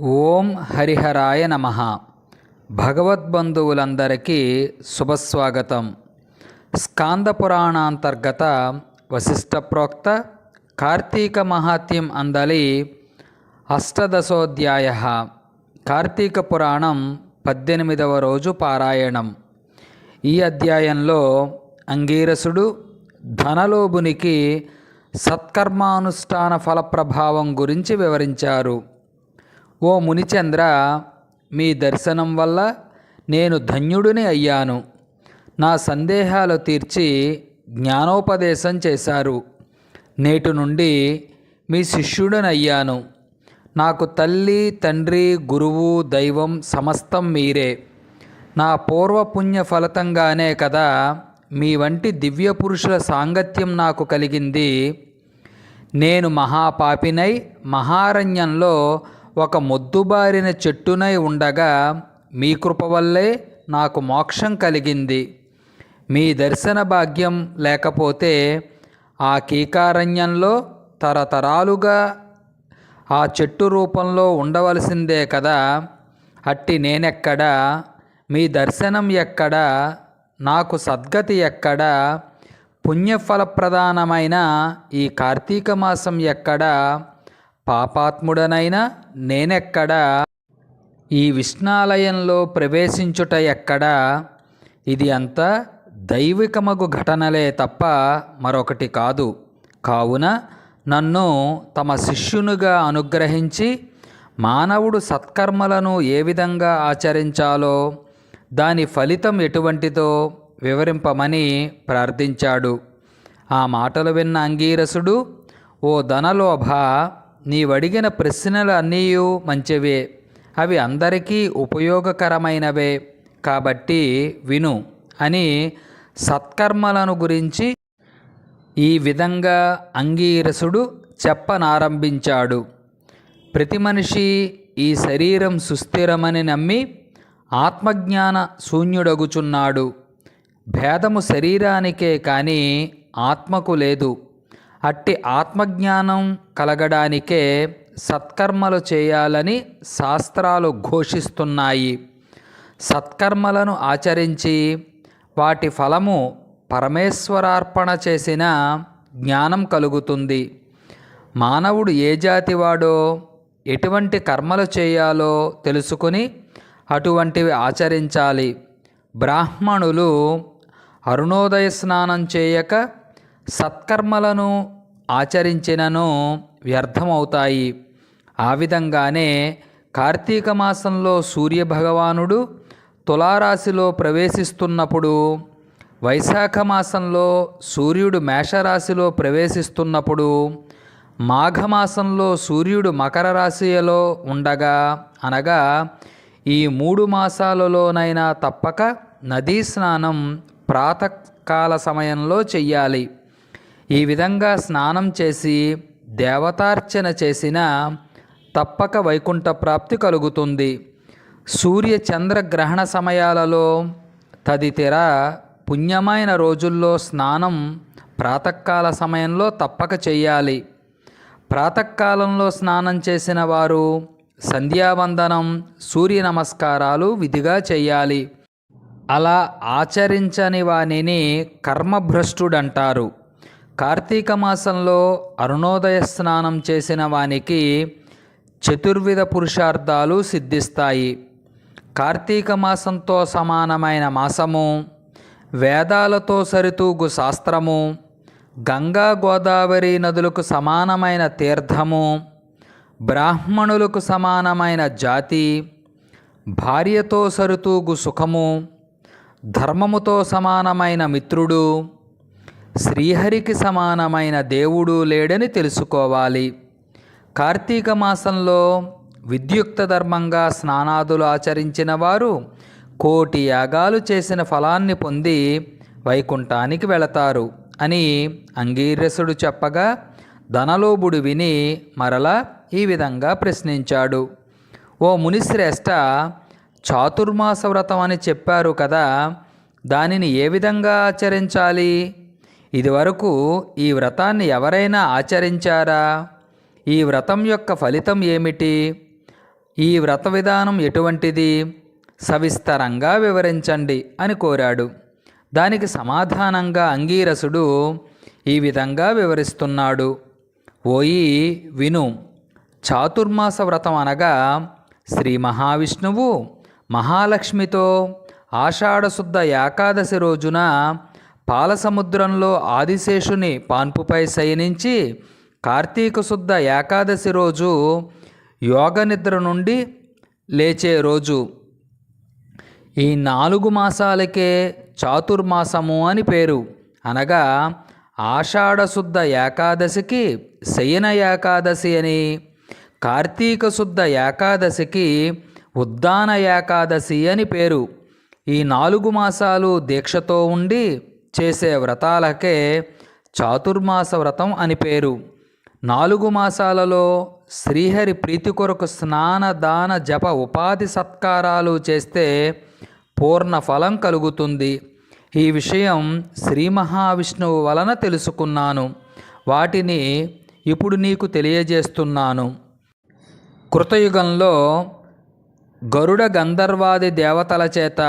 ఓం హరిహరాయ నమ. భగవద్బంధువులందరికీ శుభస్వాగతం. స్కాంద పురాణాంతర్గత వశిష్ట ప్రోక్త కార్తీక మహాత్యం అందలి అష్టదశోధ్యాయ. కార్తీక పురాణం పద్దెనిమిదవ రోజు పారాయణం. ఈ అధ్యాయంలో అంగీరసుడు ధనలోభునికి సత్కర్మానుష్ఠాన ఫల ప్రభావం గురించి వివరించారు. ఓ మునిచంద్ర మీ దర్శనం వల్ల నేను ధన్యుడిని అయ్యాను. నా సందేహాలు తీర్చి జ్ఞానోపదేశం చేశారు. నేటి నుండి మీ శిష్యుడిని అయ్యాను. నాకు తల్లి తండ్రి గురువు దైవం సమస్తం మీరే. నా పూర్వపుణ్య ఫలితంగానే కదా మీ వంటి దివ్య పురుషుల సాంగత్యం నాకు కలిగింది. నేను మహాపాపినై మహారణ్యంలో ఒక మొద్దుబారిన చెట్టునై ఉండగా మీ కృప వల్లే నాకు మోక్షం కలిగింది. మీ దర్శన భాగ్యం లేకపోతే ఆ కీకారణ్యంలో తరతరాలుగా ఆ చెట్టు రూపంలో ఉండవలసిందే కదా. అట్టి నేనెక్కడా? మీ దర్శనం ఎక్కడా? నాకు సద్గతి ఎక్కడా? పుణ్యఫలప్రదానమైన ఈ కార్తీక మాసం ఎక్కడా? పాపాత్ముడనైనా నేనెక్కడా? ఈ విష్ణాలయంలో ప్రవేశించుట ఎక్కడా? ఇది అంతా దైవికమగు ఘటనలే తప్ప మరొకటి కాదు. కావున నన్ను తమ శిష్యునిగా అనుగ్రహించి మానవుడు సత్కర్మలను ఏ విధంగా ఆచరించాలో దాని ఫలితం ఎటువంటిదో వివరింపమని ప్రార్థించాడు. ఆ మాటలు విన్న అంగీరసుడు ఓ ధనలోభ నీవడిగిన ప్రశ్నలు అన్నీ మంచివే అవి అందరికీ ఉపయోగకరమైనవే. కాబట్టి విను అని సత్కర్మలను గురించి ఈ విధంగా అంగీరసుడు చెప్పనారంభించాడు. ప్రతి మనిషి ఈ శరీరం సుస్థిరమని నమ్మి ఆత్మజ్ఞాన శూన్యుడగుచున్నాడు. భేదము శరీరానికే కానీ ఆత్మకు లేదు. అట్టి ఆత్మజ్ఞానం కలగడానికే సత్కర్మలు చేయాలని శాస్త్రాలు ఘోషిస్తున్నాయి. సత్కర్మలను ఆచరించి వాటి ఫలము పరమేశ్వరార్పణ చేసిన జ్ఞానం కలుగుతుంది. మానవుడు ఏ జాతివాడో ఎటువంటి కర్మలు చేయాలో తెలుసుకుని అటువంటివి ఆచరించాలి. బ్రాహ్మణులు అరుణోదయ స్నానం చేయక సత్కర్మలను ఆచరించినను వ్యర్థమవుతాయి. ఆ విధంగానే కార్తీక మాసంలో సూర్యభగవానుడు తులారాశిలో ప్రవేశిస్తున్నప్పుడు వైశాఖ మాసంలో సూర్యుడు మేషరాశిలో ప్రవేశిస్తున్నప్పుడు మాఘమాసంలో సూర్యుడు మకర రాశిలో ఉండగా అనగా ఈ మూడు మాసాలలోనైనా తప్పక నదీ స్నానం ప్రాతకాల సమయంలో చెయ్యాలి. ఈ విధంగా స్నానం చేసి దేవతార్చన చేసిన తప్పక వైకుంఠ ప్రాప్తి కలుగుతుంది. సూర్య చంద్ర గ్రహణ సమయాలలో తదితర పుణ్యమైన రోజుల్లో స్నానం ప్రాతకాల సమయంలో తప్పక చేయాలి. ప్రాతకాలంలో స్నానం చేసిన వారు సంధ్యావందనం సూర్య నమస్కారాలు విధిగా చేయాలి. అలా ఆచరించని వానిని కర్మభ్రష్టుడంటారు. కార్తీక మాసంలో అరుణోదయ స్నానం చేసిన వానికి చతుర్విధ పురుషార్థాలు సిద్ధిస్తాయి. కార్తీక మాసంతో సమానమైన మాసము వేదాలతో సరితూగు శాస్త్రము గంగా గోదావరి నదులకు సమానమైన తీర్థము బ్రాహ్మణులకు సమానమైన జాతి భార్యతో సరితూగు సుఖము ధర్మముతో సమానమైన మిత్రుడు శ్రీహరికి సమానమైన దేవుడు లేడని తెలుసుకోవాలి. కార్తీక మాసంలో విద్యుక్త ధర్మంగా స్నానాదులు ఆచరించిన వారు కోటి యాగాలు చేసిన ఫలాన్ని పొంది వైకుంఠానికి వెళతారు అని అంగీరసుడు చెప్పగా ధనలోబుడు విని మరలా ఈ విధంగా ప్రశ్నించాడు. ఓ మునిశ్రేష్ట చాతుర్మాస వ్రతం అని చెప్పారు కదా దానిని ఏ విధంగా ఆచరించాలి? ఇదివరకు ఈ వ్రతాన్ని ఎవరైనా ఆచరించారా? ఈ వ్రతం యొక్క ఫలితం ఏమిటి? ఈ వ్రత విధానం ఎటువంటిది? సవిస్తరంగా వివరించండి అని కోరాడు. దానికి సమాధానంగా అంగీరసుడు ఈ విధంగా వివరిస్తున్నాడు. ఓయి విను. చాతుర్మాస వ్రతం అనగా శ్రీ మహావిష్ణువు మహాలక్ష్మితో ఆషాఢశుద్ధ ఏకాదశి రోజున పాలసముద్రంలో ఆదిశేషుని పాన్పుపై శయనించి కార్తీక శుద్ధ ఏకాదశి రోజు యోగ నిద్ర నుండి లేచే రోజు. ఈ నాలుగు మాసాలకే చాతుర్మాసము అని పేరు. అనగా ఆషాఢశుద్ధ ఏకాదశికి శయన ఏకాదశి అని కార్తీక శుద్ధ ఏకాదశికి ఉద్దాన ఏకాదశి అని పేరు. ఈ నాలుగు మాసాలు దీక్షతో ఉండి చేసే వ్రతాలకే చాతుర్మాస వ్రతం అని పేరు. నాలుగు మాసాలలో శ్రీహరి ప్రీతి కొరకు స్నాన దాన జప ఉపాధి సత్కారాలు చేస్తే పూర్ణ ఫలం కలుగుతుంది. ఈ విషయం శ్రీ మహావిష్ణువు వలన తెలుసుకున్నాను. వాటిని ఇప్పుడు నీకు తెలియజేస్తున్నాను. కృతయుగంలో గరుడ గంధర్వాది దేవతల చేత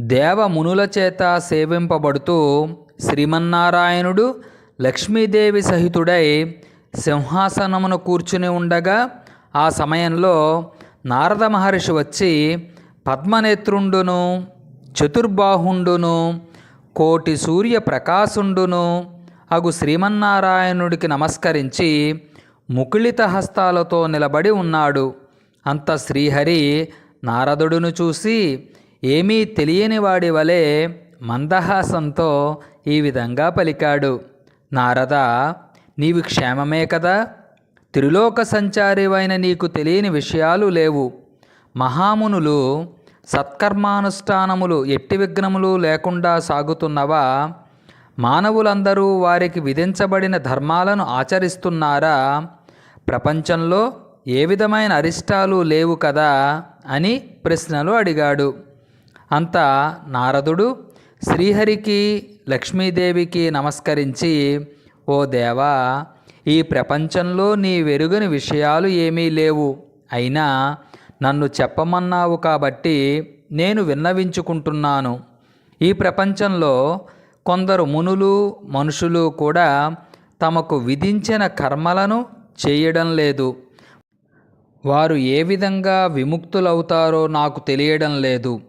దేవమునుల చేత సేవింపబడుతూ శ్రీమన్నారాయణుడు లక్ష్మీదేవి సహితుడై సింహాసనమును కూర్చుని ఉండగా ఆ సమయంలో నారద మహర్షి వచ్చి పద్మనేత్రుండును చతుర్బాహుండును కోటి సూర్య ప్రకాశుండును అగు శ్రీమన్నారాయణుడికి నమస్కరించి ముకుళిత హస్తాలతో నిలబడి ఉన్నాడు. అంత శ్రీహరి నారదుడును చూసి ఏమీ తెలియని వాడి వలె మందహాసంతో ఈ విధంగా పలికాడు. నారద నీవు క్షేమమే కదా? త్రిలోక సంచారివైన నీకు తెలియని విషయాలు లేవు. మహామునులు సత్కర్మానుష్ఠానములు ఎట్టి విఘ్నములు లేకుండా సాగుతున్నవా? మానవులందరూ వారికి విధించబడిన ధర్మాలను ఆచరిస్తున్నారా? ప్రపంచంలో ఏ విధమైన అరిష్టాలు లేవు కదా? అని ప్రశ్నలు అడిగాడు. అంత నారదుడు శ్రీహరికి లక్ష్మీదేవికి నమస్కరించి ఓ దేవా ఈ ప్రపంచంలో నీ వెరుగని విషయాలు ఏమీ లేవు. అయినా నన్ను చెప్పమన్నావు కాబట్టి నేను విన్నవించుకుంటున్నాను. ఈ ప్రపంచంలో కొందరు మునులు మనుషులు కూడా తమకు విధించిన కర్మలను చేయడం లేదు. వారు ఏ విధంగా విముక్తులవుతారో నాకు తెలియడం లేదు.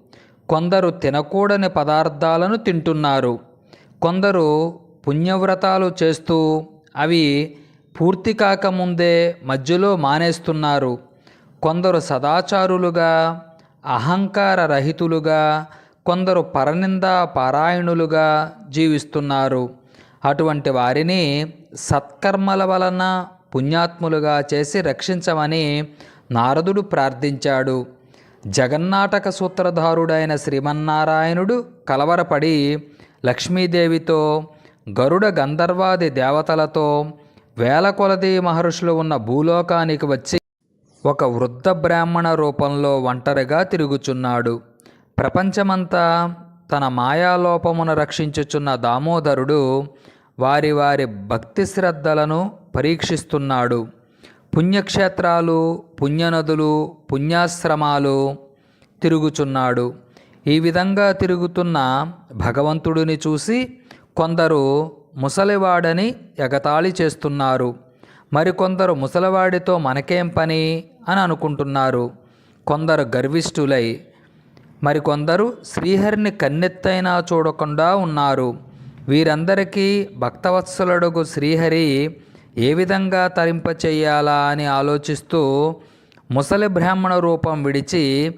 కొందరు తినకూడని పదార్థాలను తింటున్నారు. కొందరు పుణ్యవ్రతాలు చేస్తూ అవి పూర్తి కాకముందే మధ్యలో మానేస్తున్నారు. కొందరు సదాచారులుగా అహంకార రహితులుగా కొందరు పరనింద పారాయణులుగా జీవిస్తున్నారు. అటువంటి వారిని సత్కర్మల వలన పుణ్యాత్ములుగా చేసి రక్షించమని నారదుడు ప్రార్థించాడు. జగన్నాటక సూత్రధారుడైన శ్రీమన్నారాయణుడు కలవరపడి లక్ష్మీదేవితో గరుడ గంధర్వాది దేవతలతో వేల కొలది మహర్షులు ఉన్న భూలోకానికి వచ్చి ఒక వృద్ధ బ్రాహ్మణ రూపంలో ఒంటరిగా తిరుగుచున్నాడు. ప్రపంచమంతా తన మాయాలోపమును రక్షించుచున్న దామోదరుడు వారి వారి భక్తి శ్రద్ధలను పరీక్షిస్తున్నాడు. పుణ్యక్షేత్రాలు పుణ్యనదులు పుణ్యాశ్రమాలు తిరుగుచున్నాడు. ఈ విధంగా తిరుగుతున్న భగవంతుడిని చూసి కొందరు ముసలివాడని ఎగతాళి చేస్తున్నారు. మరికొందరు ముసలివాడితో మనకేం పని అని అనుకుంటున్నారు. కొందరు గర్విష్ఠులై మరికొందరు శ్రీహరిని కన్నెత్తైనా చూడకుండా ఉన్నారు. వీరందరికీ భక్తవత్సలుడుగు శ్రీహరి ఏ విధంగా తరింపచేయాలా అని ఆలోచిస్తూ ముసలి బ్రాహ్మణ రూపం విడిచి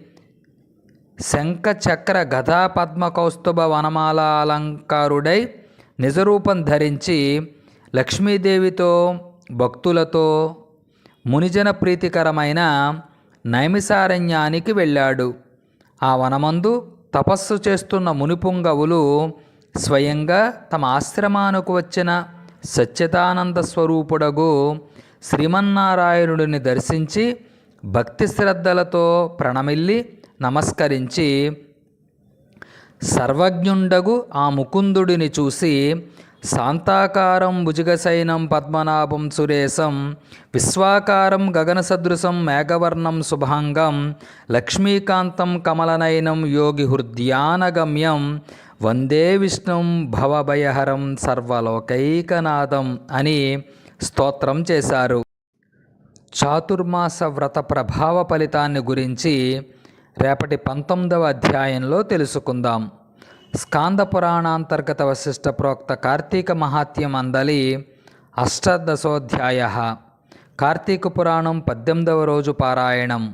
శంఖ చక్ర గదా పద్మ కౌస్తుభ వనమాల అలంకారుడై నిజరూపం ధరించి లక్ష్మీదేవితో భక్తులతో మునిజన ప్రీతికరమైన నైమిసారణ్యానికి వెళ్ళాడు. ఆ వనమందు తపస్సు చేస్తున్న మునిపుంగవులు స్వయంగా తమ ఆశ్రమానికి వచ్చిన సచ్చిదానంద స్వరూపుడగు శ్రీమన్నారాయణుడిని దర్శించి భక్తి శ్రద్ధలతో ప్రణమిల్లి నమస్కరించి సర్వజ్ఞుండగు ఆ ముకుందుడిని చూసి శాంతాకారం భుజగశయనం పద్మనాభం సురేశం విశ్వాకారం గగనసదృశం మేఘవర్ణం శుభాంగం లక్ష్మీకాంతం కమలనయనం యోగి హృద్యానగమ్యం వందే విష్ణుం భవభయహరం సర్వలోకైకనాథం అని స్తోత్రం చేశారు. చాతుర్మాస వ్రత ప్రభావ ఫలితాన్ని గురించి రేపటి పంతొమ్మిదవ అధ్యాయంలో తెలుసుకుందాం. స్కాంద పురాణాంతర్గత వశిష్ట ప్రోక్త కార్తీక మహాత్యం అందలి అష్టాదశోధ్యాయ. కార్తీక పురాణం పద్దెనిమిదవ రోజు పారాయణం.